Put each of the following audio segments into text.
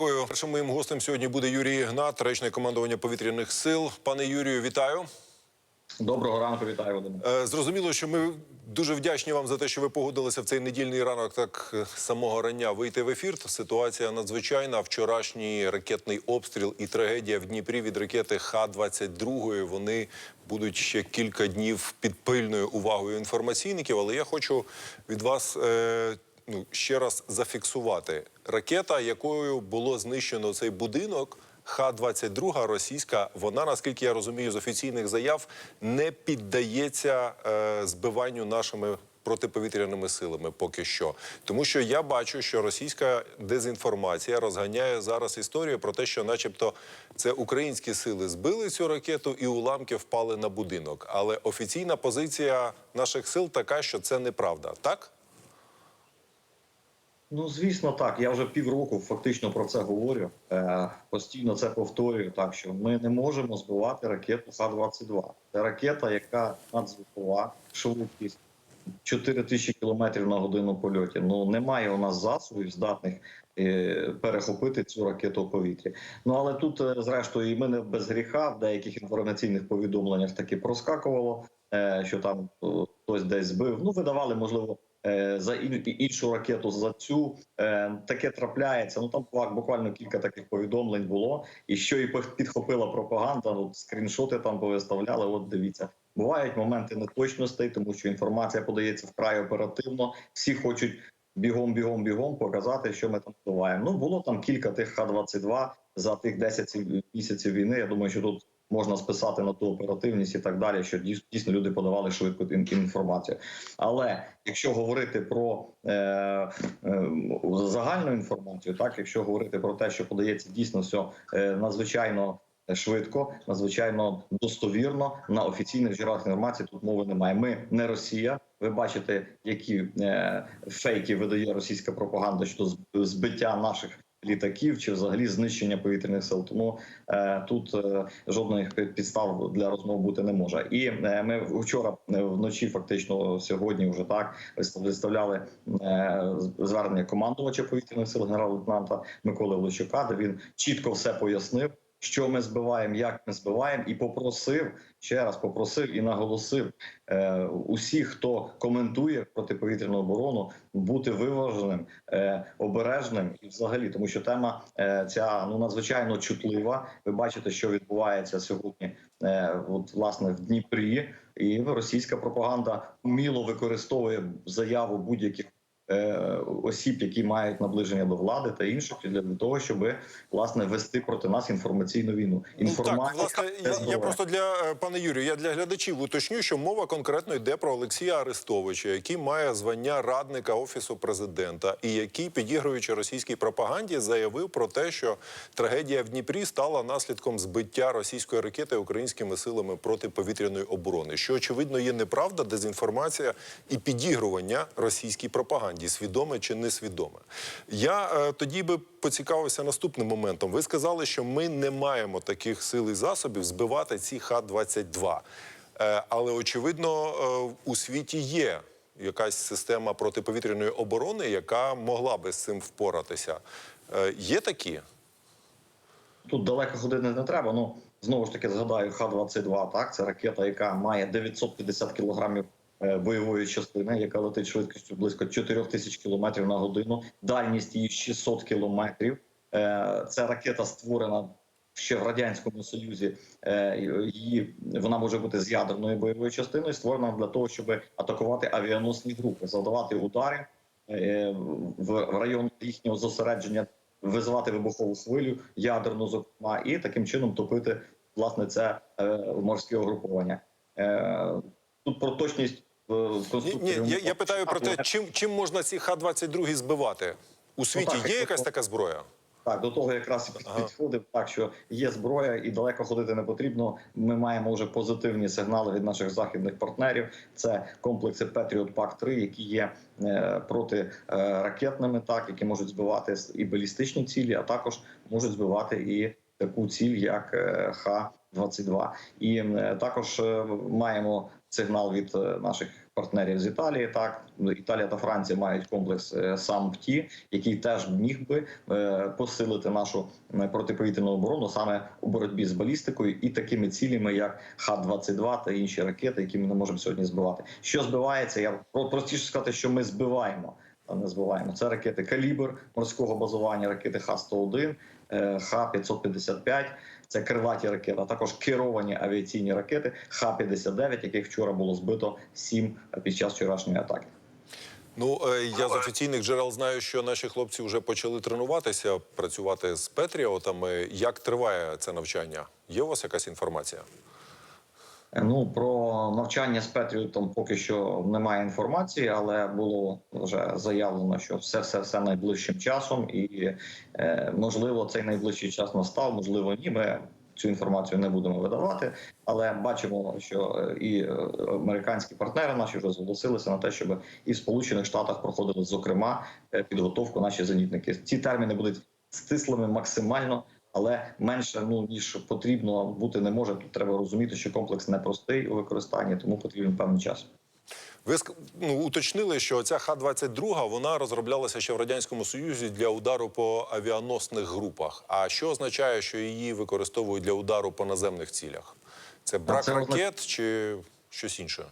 Дякую. Першим моїм гостем сьогодні буде Юрій Ігнат, речник командування повітряних сил. Пане Юрію, вітаю. Доброго ранку, вітаю Володимир. Е, Зрозуміло, що ми дуже вдячні вам за те, що ви погодилися в цей недільний ранок так е, самого рання вийти в ефір. Ситуація надзвичайна. Вчорашній ракетний обстріл і трагедія в Дніпрі від ракети Х-22. Вони будуть ще кілька днів під пильною увагою інформаційників. Але я хочу від вас. Е, Ну, ще раз зафіксувати ракета, якою було знищено цей будинок. Х-22 російська, вона, наскільки я розумію, з офіційних заяв не піддається е, збиванню нашими протиповітряними силами поки що. Тому що я бачу, що російська дезінформація розганяє зараз історію про те, що, начебто, це українські сили збили цю ракету і уламки впали на будинок. Але офіційна позиція наших сил така, що це неправда, так? Ну звісно, так. Я вже півроку фактично про це говорю. Е, постійно це повторюю. Так що ми не можемо збивати ракету Х-22. Це ракета, яка надзвукова, швидкість 4 тисячі кілометрів на годину польоті. Ну немає у нас засобів здатних е, перехопити цю ракету у повітрі. Ну але тут, е, зрештою, і ми не без гріха в деяких інформаційних повідомленнях таки проскакувало, е, що там е, хтось десь збив. Ну видавали, можливо. Е, За іншу ракету за цю Е, таке трапляється. Ну там буквально- кілька таких повідомлень було, і що і підхопила пропаганда. Ну скріншоти там повиставляли. От дивіться, бувають моменти неточностей, тому що інформація подається вкрай оперативно. Всі хочуть бігом, бігом, бігом показати, що ми там впливаємо. Ну було там кілька тих Х-22 за тих 10 місяців війни. Я думаю, що тут можна списати на ту оперативність і так далі, що дійс- дійсно люди подавали швидко ін- інформацію. Але якщо говорити про е, е, загальну інформацію, так якщо говорити про те, що подається дійсно все е, надзвичайно. Швидко, надзвичайно достовірно на офіційних джерелах інформації тут мови немає. Ми не Росія. Ви бачите, які е, фейки видає російська пропаганда щодо збиття наших літаків чи взагалі знищення повітряних сил. Тому е, тут е, жодних підстав для розмов бути не може. І е, ми вчора е, вночі, фактично сьогодні, вже так вистав- виставляли е, звернення командувача повітряних сил генерал-лейтенанта Миколи Лощука, де він чітко все пояснив. Що ми збиваємо, як ми збиваємо, і попросив ще раз попросив і наголосив е, усіх, хто коментує протиповітряну оборону, бути виваженим, е, обережним і взагалі, тому що тема е, ця ну надзвичайно чутлива. Ви бачите, що відбувається сьогодні, е, от власне в Дніпрі, і російська пропаганда вміло використовує заяву будь-яких. Е, Осіб, які мають наближення до влади та інших для того, щоб власне вести проти нас інформаційну війну. Ну, так, власне, я, я просто для е, пане Юрію, я для глядачів уточню, що мова конкретно йде про Олексія Арестовича, який має звання радника офісу президента, і який, підігруючи російській пропаганді, заявив про те, що трагедія в Дніпрі стала наслідком збиття російської ракети українськими силами протиповітряної оборони, що очевидно є неправда, дезінформація і підігрування російській пропаганді, свідоме чи несвідоме. Я е, тоді би поцікавився наступним моментом. Ви сказали, що ми не маємо таких сил і засобів збивати ці Х-22. Е, але очевидно, е, у світі є якась система протиповітряної оборони, яка могла би з цим впоратися. Е, є такі? Тут далеко ходити не треба. Ну знову ж таки згадаю Х-22, Так, це ракета, яка має 950 кілограмів бойової частини, яка летить швидкістю близько 4 тисяч кілометрів на годину. Дальність її 600 кілометрів. Е, Ця ракета створена ще в радянському союзі. Е, Її вона може бути з ядерною бойовою частиною, створена для того, щоб атакувати авіаносні групи, завдавати удари е, в район їхнього зосередження визивати вибухову хвилю, ядерну, зокрема, і таким чином топити власне це е, морське угруповання. Е, тут про точність е, Ні, ні, я, я питаю про те, чим, чим можна ці Х-22 збивати? У світі так, є якась така зброя? Так, до того якраз Ага. підходив так, що є зброя, і далеко ходити не потрібно. Ми маємо вже позитивні сигнали від наших західних партнерів. Це комплекси Patriot Pack 3 які є е, протиракетними, так які можуть збивати і балістичні цілі, а також можуть збивати і таку ціль, як е, Х-22. І е, також е, маємо сигнал від е, наших партнерів з Італії. Так Італія та Франція мають комплекс е, САМПТІ, який теж міг би е, посилити нашу протиповітряну оборону саме у боротьбі з балістикою і такими цілями, як Х-22 та інші ракети, які ми не можемо сьогодні збивати. Що збивається? Я про- простіше сказати, що ми збиваємо. Не збиваємо це ракети калібр морського базування, ракети Х-101, е, Х-555, це крилаті ракети, а також керовані авіаційні ракети Х-59, яких вчора було збито сім під час вчорашньої атаки. Ну е, я з офіційних джерел знаю, що наші хлопці вже почали тренуватися, працювати з Петріотами. Як триває це навчання? Є у вас якась інформація? Ну про навчання з Петріотом поки що немає інформації, але було вже заявлено, що все все все найближчим часом, і е, можливо цей найближчий час настав, можливо, ні. Ми цю інформацію не будемо видавати, але бачимо, що е, і е, американські партнери наші вже зголосилися на те, щоб і в Сполучених Штатах проходили зокрема е, підготовку наші зенітники. Ці терміни будуть стислими максимально. Але менше ну ніж потрібно бути не може. Тут треба розуміти, що комплекс непростий у використанні, тому потрібен певний час. Ви ну, уточнили, що ця Х-22 вона розроблялася ще в радянському союзі для удару по авіаносних групах. А що означає, що її використовують для удару по наземних цілях? Це брак це ракет чи щось інше?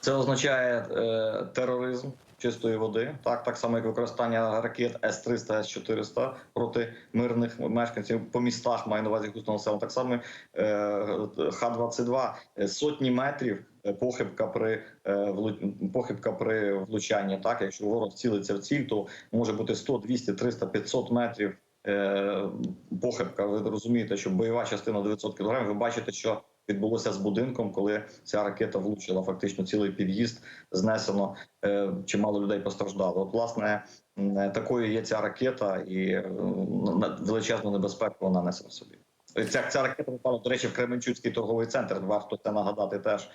Це означає е, тероризм чистої води, так так само як використання ракет С-300, С-400 проти мирних мешканців по містах, маю на увазі густонаселення. Так само е, Х-22 е, сотні метрів. е, Похибка при похибка при влучанні. Так, якщо ворог цілиться в ціль, то може бути 100, 200, 300, 500 метрів. Похибка. Ви розумієте, що бойова частина 900 кг, Ви бачите, що відбулося з будинком, коли ця ракета влучила. Фактично цілий під'їзд знесено. е, Чимало людей постраждало. От, власне, е, такою є ця ракета, і е, величезну небезпеку вона несе в собі. Ця, ця ракета попала, до речі, в Кременчуцький торговий центр. Варто це нагадати теж,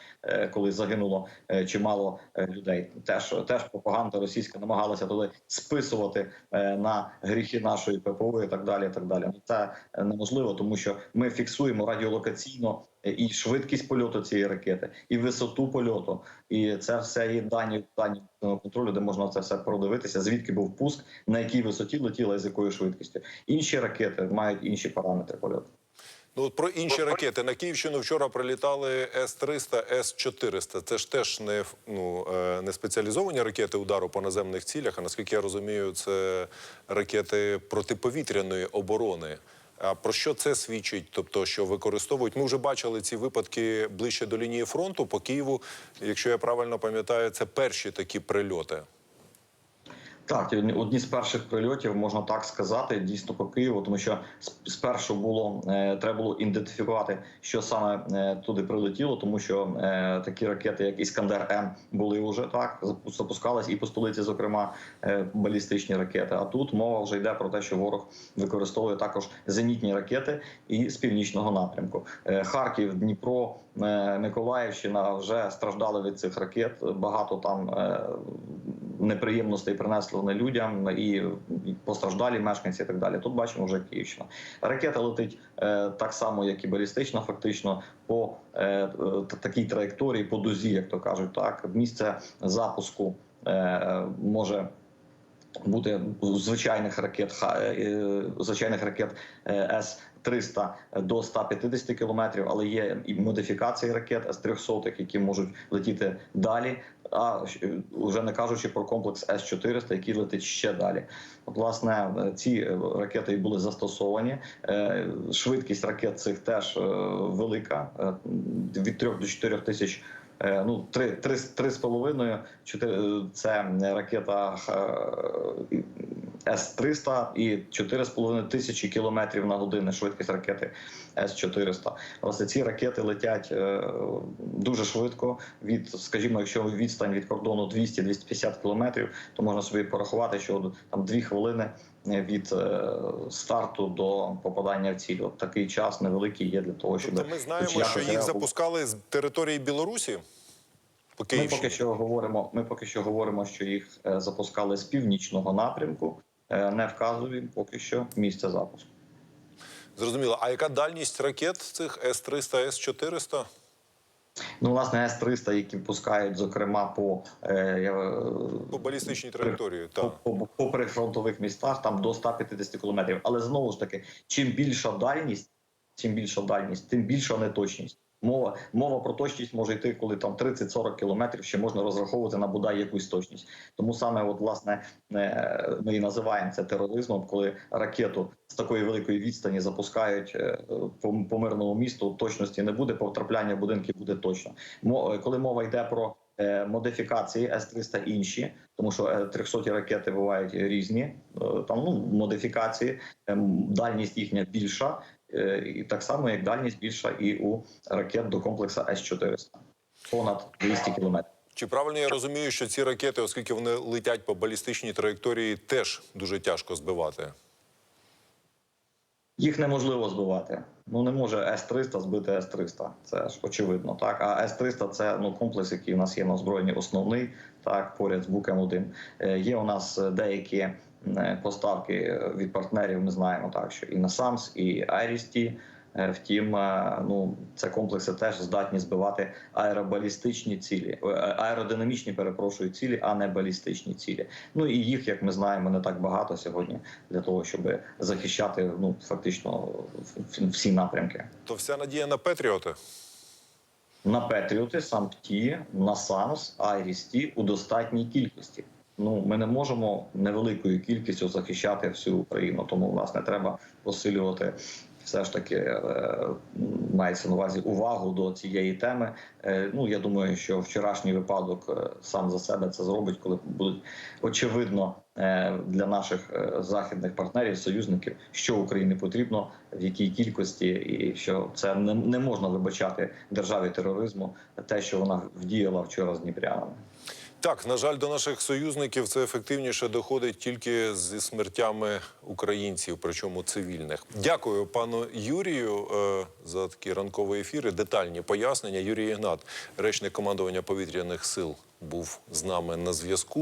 коли загинуло чимало людей. Теж теж пропаганда російська намагалася туди списувати на гріхи нашої ППО і так далі. І так далі. Ну, Це неможливо, тому що ми фіксуємо радіолокаційно і швидкість польоту цієї ракети, і висоту польоту. І це все є дані дані контролю, де можна це все продивитися. Звідки був пуск, на якій висоті летіла і з якою швидкістю. Інші ракети мають інші параметри польоту. Ну про інші ракети на Київщину вчора прилітали С-300, С-400. Це ж теж не ну е, не спеціалізовані ракети удару по наземних цілях. А наскільки я розумію, це ракети протиповітряної оборони. А про що це свідчить? Тобто, що використовують? Ми вже бачили ці випадки ближче до лінії фронту по Києву. Якщо я правильно пам'ятаю, це перші такі прильоти. Так, одні з перших прильотів можна так сказати, дійсно по Києву, тому що спершу було е, треба було ідентифікувати, що саме е, туди прилетіло, тому що е, такі ракети, як Іскандер М, були вже так запускались і по столиці, зокрема, балістичні ракети. А тут мова вже йде про те, що ворог використовує також зенітні ракети і з північного напрямку. Харків, Дніпро, Миколаївщина вже страждали від цих ракет. Багато там неприємностей принесли людям і постраждалі мешканці і так далі. Тут бачимо вже Київщина. Ракета летить е, так само, як і балістична, фактично по е, е, такій траєкторії, по дузі, як то кажуть. Так, місце запуску е, може. Бути звичайних ракет ха- е, звичайних ракет е, С 300 до 150 кілометрів, але є і модифікації ракет С 300 які можуть летіти далі. А вже не кажучи про комплекс С 400 який летить ще далі. От, власне, е, ці е, ракети і були застосовані. Е, Швидкість ракет цих теж е, велика е, від 3 до 4 тисяч. Е, Ну, три, три, три з половиною. Чотири це ракета е, С-300 і 4,5 тисячі кілометрів на годину швидкість ракети С-400. Власне, ці ракети летять е, дуже швидко. Від, скажімо, якщо відстань від кордону 200-250 кілометрів, то можна собі порахувати, що там дві хвилини від е, старту до попадання в ціль. От такий час невеликий є для того, щоб Тобто ми знаємо, що їх реагувати. запускали з території Білорусі по Ми поки що говоримо. Ми поки що говоримо, що їх е, запускали з північного напрямку. Е, Не вказуємо поки що місце запуску. Зрозуміло. А яка дальність ракет цих С-300, С-400? Ну, власне, С-300, які пускають, зокрема, по, е, я, По балістичній траєкторії, по, по, по прифронтових містах там до 150 кілометрів. Але знову ж таки, чим більша дальність, чим більша дальність, тим більша неточність. Мова мова про точність може йти, коли там 30-40 кілометрів ще можна розраховувати на бодай якусь точність. Тому саме, от власне, е, ми і називаємо це тероризмом, коли ракету з такої великої відстані запускають е, по, мирному місту. Точності не буде, потрапляння в будинки буде точно. Мо- Коли мова йде про е, модифікації С-300 інші, тому що е, 300 ракети бувають різні. е, Там ну модифікації, ем, дальність їхня більша, е, і так само як дальність більша і у ракет до комплексу С-400. понад 200 кілометрів. Чи правильно я розумію, що ці ракети, оскільки вони летять по балістичній траєкторії, теж дуже тяжко збивати? Їх неможливо збивати. Ну не може С-300 збити С-300. Це ж очевидно. Так а С-300 це ну комплекс, який у нас є на озброєнні основний, так поряд з Букем 1 Е, Є у нас е, деякі е, поставки е, від партнерів. Ми знаємо так, що і на САМС, і Айрісті. Втім, е, ну це комплекси теж здатні збивати аеробалістичні цілі, е, аеродинамічні, перепрошую, цілі, а не балістичні цілі. Ну і їх, як ми знаємо, не так багато сьогодні для того, щоб захищати ну фактично всі напрямки. То вся надія на Петріоти? На Петріоти, САМПТі, на САМС, Айрісті у достатній кількості. Ну ми не можемо невеликою кількістю захищати всю Україну. Тому власне треба посилювати. Все ж таки е, мається на увазі увагу до цієї теми. Е, ну я думаю, що вчорашній випадок е, сам за себе це зробить, коли будуть очевидно для наших західних партнерів, союзників, що Україні потрібно, в якій кількості, і що це не можна вибачати державі тероризму те, що вона вдіяла вчора з Дніпрянами. Так, на жаль, до наших союзників це ефективніше доходить тільки зі смертями українців, причому цивільних. Дякую пану Юрію е, за такі ранкові ефіри. Детальні пояснення. Юрій Ігнат, речник командування повітряних сил, був з нами на зв'язку.